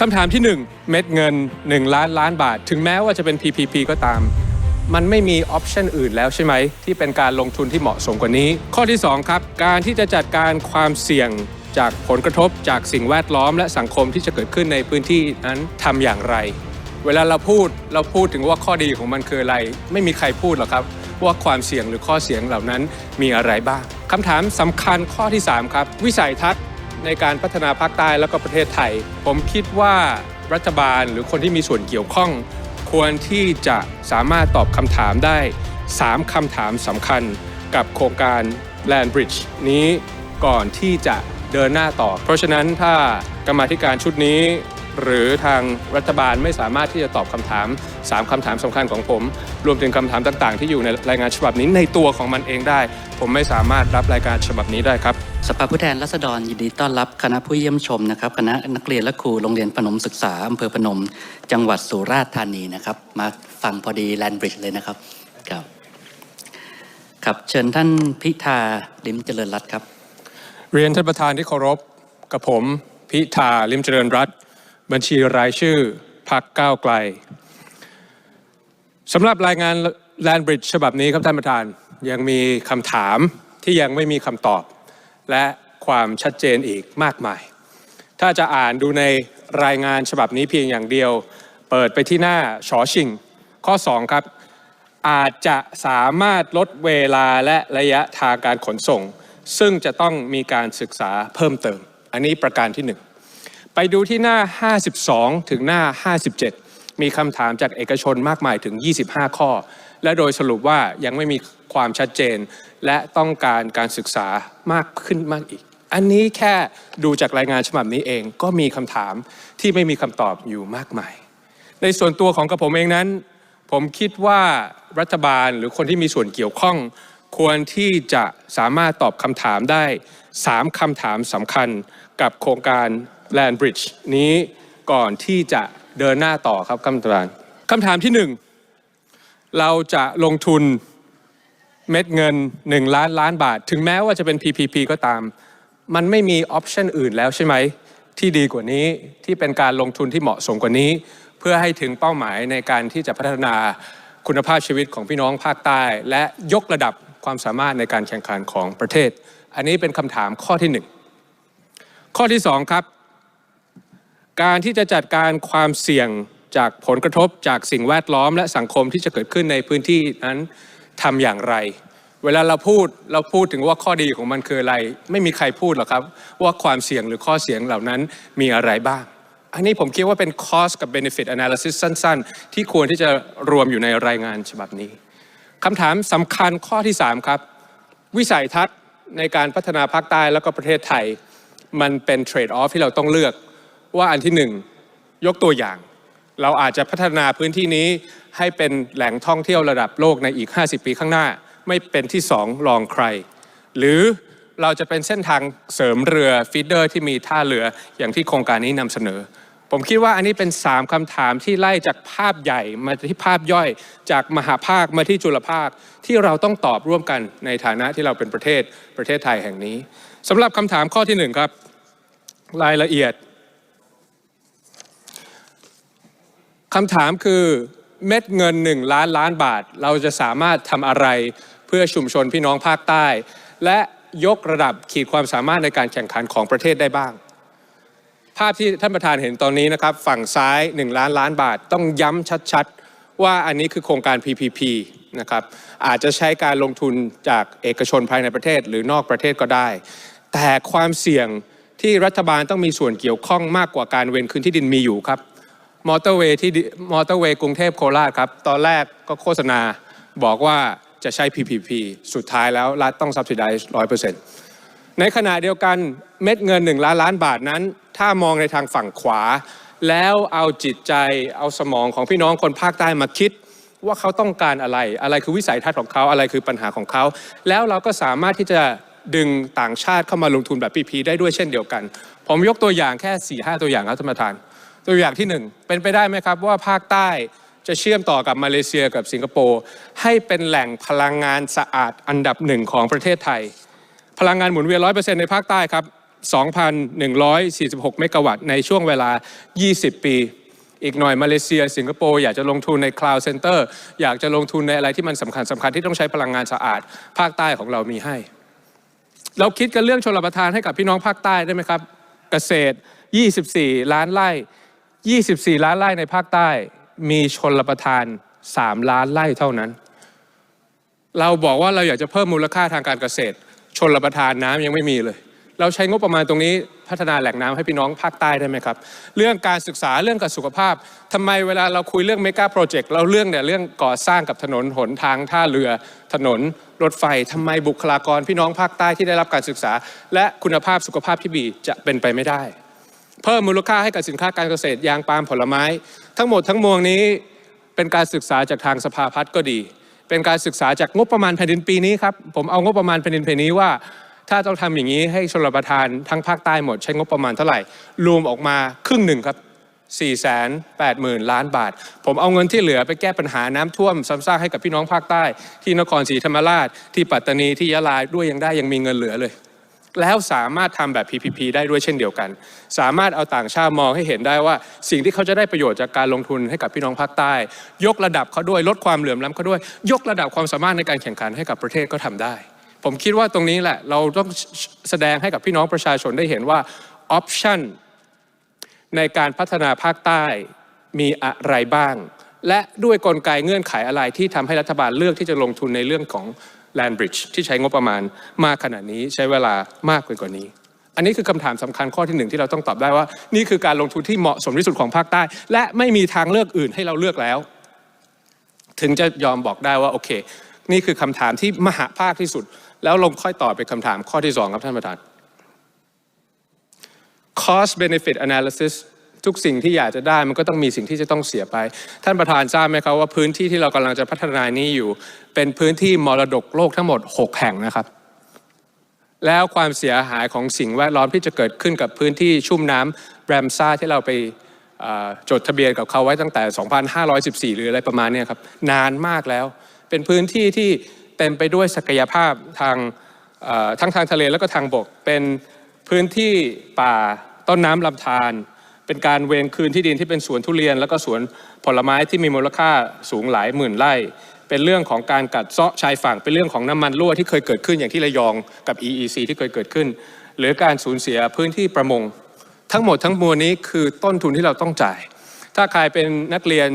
คำถามที่ 1 เม็ดเงิน 1 ล้านล้านบาท ถึงแม้ว่าจะเป็น PPP ก็ตาม มันไม่มีออปชันอื่นแล้วใช่ไหม ที่เป็นการลงทุนที่เหมาะสมกว่านี้ ข้อที่ 2 ครับ การที่จะจัดการความเสี่ยงจากผลกระทบจากสิ่งแวดล้อมและสังคมที่จะเกิดขึ้นในพื้นที่นั้นทำอย่างไร เวลาเราพูดเราพูดถึงว่าข้อดีของมันคืออะไร ไม่มีใครพูดหรอกครับ ว่าความเสี่ยงหรือข้อเสียงเหล่านั้นมีอะไรบ้างคำถามสำคัญข้อที่ 3 ครับ วิสัยทัศน์ ในการพัฒนาภาคใต้แล้วก็ประเทศไทย ผมคิดว่ารัฐบาลหรือคนที่มีส่วนเกี่ยวข้อง ควรที่จะสามารถตอบคำถามได้ 3คำถามสำคัญกับโครงการ Land Bridge นี้ก่อนที่จะเดินหน้าต่อ เพราะฉะนั้นถ้ากรรมาธิการชุดนี้ หรือทางรัฐบาลไม่สามารถที่จะตอบคำถาม 3คำถามสำคัญของผม รวมถึงคำถามต่างๆ ที่อยู่ในรายงานฉบับนี้ในตัวของมันเองได้ ผมไม่สามารถรับรายการฉบับนี้ได้ครับสภาผู้แทนราษฎรยินดีต้อนรับคณะผู้เยี่ยมชมนะครับคณะนักเรียนและครูโรงเรียนพนมศึกษาอำเภอพนม จังหวัดสุราษฎร์ธานีนะครับมาฟังพอดีแลนบริดจ์เลยนะครับครับครับเชิญท่านพิธาลิมเจริญรัตน์ครับ เรียนท่านประธานที่เคารพกับผมพิธาลิมเจริญรัตน์ บัญชีรายชื่อพักก้าวไกลสำหรับรายงาน Land Bridge ฉบับนี้ครับท่านประธานยังมีคำถามที่ยังไม่มีคำตอบ และความชัดเจนอีกมากมาย ถ้าจะอ่านดูในรายงานฉบับนี้เพียงอย่างเดียว เปิดไปที่หน้าชอชิง ข้อ 2 ครับ อาจจะสามารถลดเวลาและระยะทางการขนส่ง ซึ่งจะต้องมีการศึกษาเพิ่มเติม อันนี้ประการที่ 1 ไปดูที่หน้า 52 ถึงหน้า 57 มีคำถามจากเอกชนมากมายถึง 25 ข้อ และโดยสรุปว่ายังไม่มีความชัดเจน และต้องการการศึกษามากขึ้นมากอีก อันนี้แค่ดูจากรายงานฉบับนี้เองก็มีคำถามที่ไม่มีคำตอบอยู่มากมาย ในส่วนตัวของกระผมเองนั้น ผมคิดว่ารัฐบาลหรือคนที่มีส่วนเกี่ยวข้อง ควรที่จะสามารถตอบคำถามได้ 3คำถามสำคัญกับโครงการ Land Bridge นี้ก่อนที่จะเดินหน้าต่อครับท่านประธานคำถามที่1เราจะลงทุนเม็ดเงิน 1 ล้านล้านบาท ถึงแม้ว่าจะเป็น PPP ก็ตาม มันไม่มีออปชันอื่นแล้วใช่ไหม ที่ดีกว่านี้ที่เป็นการลงทุนที่เหมาะสมกว่านี้ เพื่อให้ถึงเป้าหมายในการที่จะพัฒนาคุณภาพชีวิตของพี่น้องภาคใต้ และยกระดับความสามารถในการแข่งขันของประเทศ อันนี้เป็นคำถามข้อที่หนึ่งข้อที่สองครับ การที่จะจัดการความเสี่ยงจากผลกระทบจากสิ่งแวดล้อมและสังคมที่จะเกิดขึ้นในพื้นที่นั้นทำอย่างไร เวลาเราพูดเราพูดถึงว่าข้อดีของมันคืออะไร ไม่มีใครพูดหรอกครับ ว่าความเสี่ยงหรือข้อเสียงเหล่านั้นมีอะไรบ้าง อันนี้ผมคิดว่าเป็น cost กับ benefit analysis สั้น ๆ ที่ควรที่จะรวมอยู่ในรายงานฉบับนี้คำถามสำคัญข้อที่ 3 ครับ วิสัยทัศน์ในการพัฒนาภาคใต้แล้วก็ประเทศไทย มันเป็นเทรดออฟที่เราต้องเลือก ว่าอันที่หนึ่งยกตัวอย่าง เราอาจจะพัฒนาพื้นที่นี้ให้เป็นแหล่งท่องเที่ยวระดับโลกในอีก 50 ปีข้างหน้า ไม่เป็นที่สองรองใคร หรือเราจะเป็นเส้นทางเสริมเรือฟีดเดอร์ที่มีท่าเรืออย่างที่โครงการนี้นำเสนอ ผมคิดว่าอันนี้เป็น 3คำถามที่ไล่จากภาพใหญ่มาที่ภาพย่อยจากมหาภาคมาที่จุลภาคที่เราต้องตอบร่วมกันในฐานะที่เราเป็นประเทศประเทศไทยแห่งนี้สำหรับคำถามข้อที่หนึ่งครับรายละเอียด คำถามคือเม็ดเงิน 1 ล้านล้านบาท เราจะสามารถทำอะไรเพื่อชุมชนพี่น้องภาคใต้ และยกระดับขีดความสามารถในการแข่งขันของประเทศได้บ้าง ภาพที่ท่านประธานเห็นตอนนี้นะครับ ฝั่งซ้าย 1 ล้านล้านบาท ต้องย้ำชัดๆ ว่าอันนี้คือโครงการ PPP นะครับอาจจะใช้การลงทุนจากเอกชนภายในประเทศหรือนอกประเทศก็ได้ แต่ความเสี่ยงที่รัฐบาลต้องมีส่วนเกี่ยวข้องมากกว่าการเว้นคืนที่ดินมีอยู่ครับ มอเตอร์เวย์ที่มอเตอร์เวย์กรุงเทพโคราชครับ ตอนแรกก็โฆษณาบอกว่าจะใช้ PPP สุดท้ายแล้วรัฐต้อง subsidize 100%ในขณะเดียวกันเม็ดเงิน 1 ล้านล้านบาทนั้น ถ้ามองในทางฝั่งขวา แล้วเอาจิตใจเอาสมองของพี่น้องคนภาคใต้มาคิดว่าเขาต้องการอะไร อะไรคือวิสัยทัศน์ของเขา อะไรคือปัญหาของเขา แล้วเราก็สามารถที่จะดึงต่างชาติเข้ามาลงทุนแบบ PP ได้ด้วยเช่นเดียวกัน ผมยกตัวอย่างแค่4ี่ห้าตัวอย่างครับท่านประธาน ตัวอย่างที่หนึ่งเป็นไปได้ไหมครับว่าภาคใต้จะเชื่อมต่อกับมาเลเซียกับสิงคโปร์ให้เป็นแหล่งพลังงานสะอาดอันดับหนึ่งของประเทศไทย พลังงานหมุนเวียนร้อยเปอร์เซ็นต์ในภาคใต้ครับ 2,146 เมกะวัตต์ในช่วงเวลา 20 ปี อีกหน่อยมาเลเซีย สิงคโปร์อยากจะลงทุนใน Cloud Center อยากจะลงทุนในอะไรที่มันสำคัญสำคัญที่ต้องใช้พลังงานสะอาด ภาคใต้ของเรามีให้ เราคิดกันเรื่องชลประทานให้กับพี่น้องภาคใต้ได้ไหมครับ เกษตร 24 ล้านไร่ 24 ล้านไร่ในภาคใต้มีชนลประทาน 3 ล้านไร่เท่านั้น เราบอกว่าเราอยากจะเพิ่มมูลค่าทางการเกษตร ชนระประทานน้ำยังไม่มีเลย เราใช้งบประมาณตรงนี้พัฒนาแหล่งน้ำให้พี่น้องภาคใต้ได้ไหมครับ เรื่องการศึกษาเรื่องการสุขภาพทำไมเวลาเราคุยเรื่องเมกะโปรเจกต์เราเรื่องเนี่ยเรื่องก่อสร้างกับถนนหนทางท่าเรือ ถนน รถไฟทำไมบุคลากรพี่น้องภาคใต้ที่ได้รับการศึกษา และคุณภาพสุขภาพที่ดีจะเป็นไปไม่ได้ เพิ่มมูลค่าให้กับสินค้าการเกษตรยางปาล์มผลไม้ ทั้งหมดทั้งมวลนี้เป็นการศึกษาจากทางสภาพัฒน์ก็ดี เป็นการศึกษาจากงบประมาณแผ่นดินปีนี้ครับผมเอางบประมาณแผ่นดินปีนี้ว่า ถ้าต้องทำอย่างนี้ให้ชลประทานทั้งภาคใต้หมดใช้งบประมาณเท่าไหร่ รวมออกมาครึ่งหนึ่งครับ4 8 0 0 0 0 ล้านบาท ผมเอาเงินที่เหลือไปแก้ปัญหาน้ำท่วมซ้ำซากให้กับพี่น้องภาคใต้ ที่นครศรีธรรมราช ที่ปัตตานีที่ยะลาด้วยยังได้ยังมีเงินเหลือเลย แล้วสามารถทำแบบ PPP ได้ด้วยเช่นเดียวกัน สามารถเอาต่างชาติมองให้เห็นได้ว่า สิ่งที่เขาจะได้ประโยชน์จากการลงทุนให้กับพี่น้องภาคใต้ ยกระดับเขาด้วยลดความเหลื่อมล้ำเขาด้วย ยกระดับความสามารถในการแข่งขันให้กับประเทศก็ทำได้ ผมคิดว่าตรงนี้แหละเราต้องแสดงให้กับพี่น้องประชาชนได้เห็นว่าออปชันในการพัฒนาภาคใต้มีอะไรบ้าง และด้วยกลไกเงื่อนไขอะไรที่ทำให้รัฐบาลเลือกที่จะลงทุนในเรื่องของ Land Bridge ที่ใช้งบประมาณมากขนาดนี้ใช้เวลามากไปกว่านี้ อันนี้คือคำถามสำคัญข้อที่หนึ่งที่เราต้องตอบได้ว่า นี่คือการลงทุนที่เหมาะสมที่สุดของภาคใต้ และไม่มีทางเลือกอื่นให้เราเลือกแล้ว ถึงจะยอมบอกได้ว่าโอเค นี่คือคำถามที่มหาภาคที่สุด แล้วลงค่อยตอบไปคำถามข้อที่สองครับท่านประธาน cost benefit analysis ทุกสิ่งที่อยากจะได้มันก็ต้องมีสิ่งที่จะต้องเสียไป ท่านประธานทราบไหมครับว่าพื้นที่ที่เรากำลังจะพัฒนานี้อยู่ เป็นพื้นที่มรดกโลกทั้งหมด 6 แห่งนะครับ แล้วความเสียหายของสิ่งแวดล้อมที่จะเกิดขึ้นกับพื้นที่ชุ่มน้ำแรมซ่าที่เราไปจดทะเบียนกับเขาไว้ตั้งแต่ 2514 หรืออะไรประมาณนี้ครับนานมากแล้ว เป็นพื้นที่ที่เต็มไปด้วยศักยภาพทางทั้งทางทะเลแล้วก็ทางบก เป็นพื้นที่ป่าต้นน้ำลำธาร เป็นการเวรคืนที่ดินที่เป็นสวนทุเรียน แล้วก็สวนผลไม้ที่มีมูลค่าสูงหลายหมื่นไร่ เป็นเรื่องของการกัดเซาะชายฝั่ง เป็นเรื่องของน้ำมันรั่วที่เคยเกิดขึ้นอย่างที่ระยองกับ EEC ที่เคยเกิดขึ้น หรือการสูญเสียพื้นที่ประมง ทั้งหมดทั้งมวลนี้คือต้นทุนที่เราต้องจ่าย ถ้าใครเป็นนักเรียน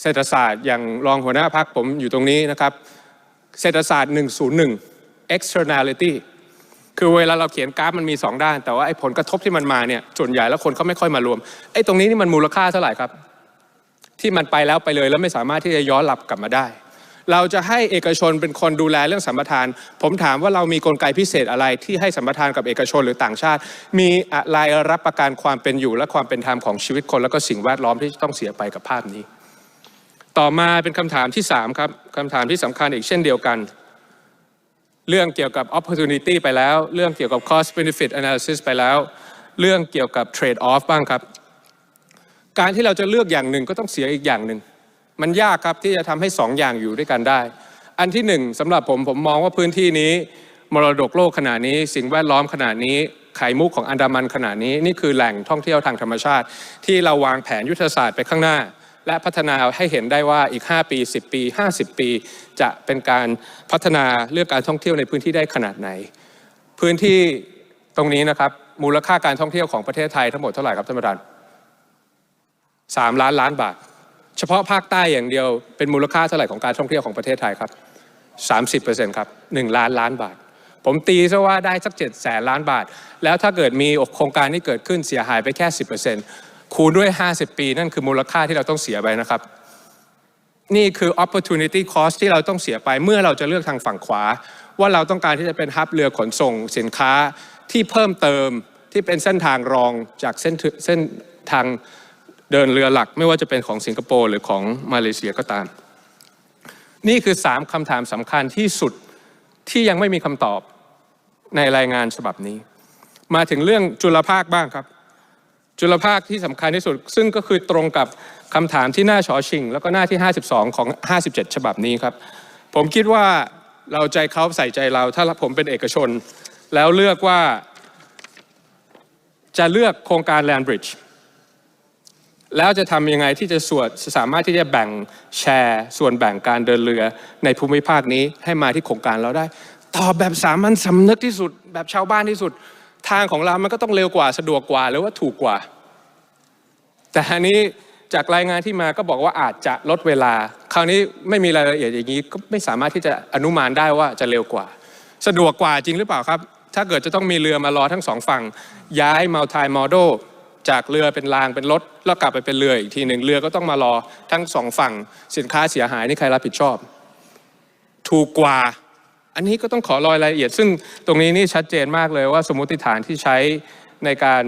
เศรษฐศาสตร์อย่างรองหัวหน้าพักผมอยู่ตรงนี้นะครับ เศรษฐศาสตร์ 101 externality คือเวลาเราเขียนกราฟมันมี 2 ด้าน แต่ว่าไอ้ผลกระทบที่มันมาเนี่ยส่วนใหญ่แล้วคนเขาไม่ค่อยมารวมไอ้ตรงนี้นี่มันมูลค่าเท่าไหร่ครับ ที่มันไปแล้วไปเลยแล้วไม่สามารถที่จะย้อนหลับกลับมาได้ เราจะให้เอกชนเป็นคนดูแลเรื่องสัมปทาน ผมถามว่าเรามีกลไกพิเศษอะไรที่ให้สัมปทานกับเอกชนหรือต่างชาติ มีอะไรรับประกันความเป็นอยู่ และความเป็นธรรมของชีวิตคน แล้วก็สิ่งแวดล้อมที่ต้องเสียไปกับภาพนี้ ต่อมาเป็นคำถามที่3ครับคำถามที่สำคัญอีกเช่นเดียวกัน เรื่องเกี่ยวกับ opportunity ไปแล้ว เรื่องเกี่ยวกับ cost benefit analysis ไปแล้ว เรื่องเกี่ยวกับ trade off บ้างครับ การที่เราจะเลือกอย่างหนึ่งก็ต้องเสียอีกอย่างหนึ่ง มันยากครับที่จะทำให้สองอย่างอยู่ด้วยกันได้ อันที่หนึ่งสำหรับผมผมมองว่าพื้นที่นี้มรดกโลกขนาดนี้ สิ่งแวดล้อมขนาดนี้ไข่มุกของอันดามันขนาดนี้ นี่คือแหล่งท่องเที่ยวทางธรรมชาติ ที่เราวางแผนยุทธศาสตร์ไปข้างหน้า และพัฒนาให้เห็นได้ว่าอีก 5 ปี 10 ปี 50 ปี จะเป็นการพัฒนาเรื่องการท่องเที่ยวในพื้นที่ได้ขนาดไหน พื้นที่ตรงนี้นะครับมูลค่าการท่องเที่ยวของประเทศไทยทั้งหมดเท่าไหร่ครับท่านประธานสามล้านล้านบาท เฉพาะภาคใต้อย่างเดียวเป็นมูลค่าเท่าไหร่ของการท่องเที่ยวของประเทศไทยครับ30%ครับ1ล้านล้านบาท ผมตีซะว่าได้สัก7แสนล้านบาท แล้วถ้าเกิดมีโครงการที่เกิดขึ้นเสียหายไปแค่ 10% คูณด้วย 50 ปี นั่นคือมูลค่าที่เราต้องเสียไปนะครับ นี่คือ opportunity cost ที่เราต้องเสียไปเมื่อเราจะเลือกทางฝั่งขวา ว่าเราต้องการที่จะเป็นฮับเรือขนส่งสินค้าที่เพิ่มเติมที่เป็นเส้นทางรองจากเส้นเส้นทางเดินเรือหลัก ไม่ว่าจะเป็นของสิงคโปร์หรือของมาเลเซียก็ตาม นี่คือ 3คำถามสำคัญที่สุดที่ยังไม่มีคำตอบในรายงานฉบับนี้ มาถึงเรื่องจุลภาคบ้างครับ จุลภาคที่สำคัญที่สุด ซึ่งก็คือตรงกับคำถามที่หน้าชอชิง แล้วก็หน้าที่ 52 ของ 57 ฉบับนี้ครับ ผมคิดว่าเราใจเขาใส่ใจเรา ถ้าผมเป็นเอกชน แล้วเลือกว่า จะเลือกโครงการ Land Bridge แล้วจะทำยังไงที่จะส่วนสามารถที่จะแบ่งแชร์ส่วนแบ่งการเดินเรือในภูมิภาคนี้ให้มาที่โครงการเราได้ ตอบแบบสามัญสำนึกที่สุด แบบชาวบ้านที่สุด ทางของเรามันก็ต้องเร็วกว่าสะดวกกว่าหรือว่าถูกกว่า แต่อันนี้จากรายงานที่มาก็บอกว่าอาจจะลดเวลา คราวนี้ไม่มีรายละเอียดอย่างนี้ก็ไม่สามารถที่จะอนุมานได้ว่าจะเร็วกว่า สะดวกกว่าจริงหรือเปล่าครับ ถ้าเกิดจะต้องมีเรือมารอทั้งสองฝั่ง ย้ายมัลติโมอโดจากเรือเป็นรางเป็นรถแล้วกลับไปเป็นเรืออีกทีหนึ่งเรือก็ต้องมารอทั้งสองฝั่งสินค้าเสียหายนี่ใครรับผิดชอบ ถูกกว่า อันนี้ก็ต้องขอรายละเอียด ซึ่งตรงนี้นี่ชัดเจนมากเลยว่าสมมติฐานที่ใช้ในการ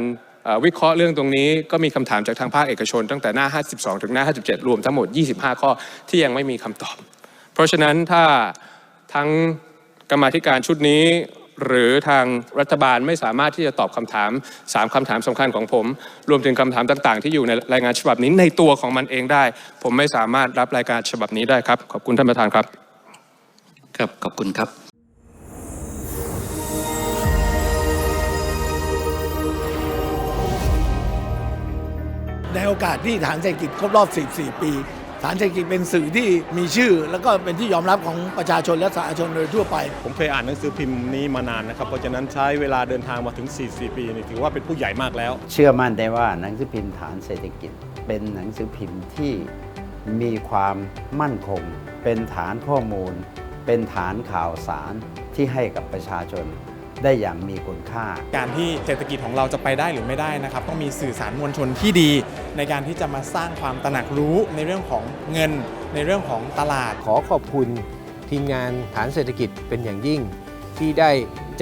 วิเคราะห์เรื่องตรงนี้ก็มีคำถามจากทางภาคเอกชน ตั้งแต่หน้า 52 ถึงหน้า 57 รวมทั้งหมด 25 ข้อที่ยังไม่มีคำตอบ เพราะฉะนั้นถ้าทั้งกรรมธิการชุดนี้หรือทางรัฐบาลไม่สามารถที่จะตอบคำถาม 3คำถามสำคัญของผม รวมถึงคำถามต่างๆ ที่อยู่ในรายงานฉบับนี้ในตัวของมันเองได้ ผมไม่สามารถรับรายการฉบับนี้ได้ครับ ขอบคุณท่านประธานครับ ครับขอบคุณครับในโอกาสที่ฐานเศรษฐกิจครบรอบ 44 ปี ฐานเศรษฐกิจเป็นสื่อที่มีชื่อ แล้วก็เป็นที่ยอมรับของประชาชนและสาธารณชนโดยทั่วไป ผมเคยอ่านหนังสือพิมพ์นี้มานานนะครับ เพราะฉะนั้นใช้เวลาเดินทางมาถึง 44 ปีนี่ถือว่าเป็นผู้ใหญ่มากแล้ว เชื่อมั่นได้ว่าหนังสือพิมพ์ฐานเศรษฐกิจ เป็นหนังสือพิมพ์ที่มีความมั่นคง เป็นฐานข้อมูล เป็นฐานข่าวสารที่ให้กับประชาชนได้อย่างมีคุณค่า การที่เศรษฐกิจของเราจะไปได้หรือไม่ได้นะครับ ต้องมีสื่อสารมวลชนที่ดี ในการที่จะมาสร้างความตระหนักรู้ในเรื่องของเงิน ในเรื่องของตลาด ขอขอบคุณทีมงานฐานเศรษฐกิจเป็นอย่างยิ่ง ที่ได้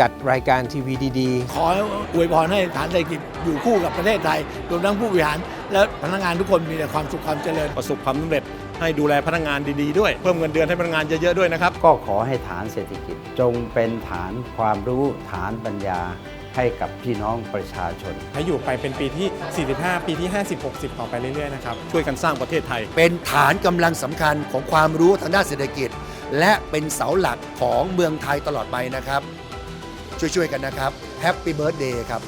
จัดรายการทีวีดีขออวยพรให้ฐานเศรษฐกิจอยู่คู่กับประเทศไทยรวมทั้งผู้บริหาร และพนักงานทุกคนมีแต่ความสุขความเจริญ ประสบความสำเร็จ ให้ดูแลพนักงานดีๆด้วยเพิ่มเงินเดือนให้พนักงานเยอะๆด้วยนะครับ ก็ขอให้ฐานเศรษฐกิจจงเป็นฐานความรู้ฐานปัญญาให้กับพี่น้องประชาชน ให้อยู่ไปเป็นปีที่ 45 ปีที่ 50 60 ต่อไปเรื่อยๆนะครับ ช่วยกันสร้างประเทศไทย เป็นฐานกำลังสำคัญของความรู้ทางด้านเศรษฐกิจ และเป็นเสาหลักของเมืองไทยตลอดไปนะครับ ช่วยๆกันนะครับแฮปปี้เบิร์ดเดย์ครับ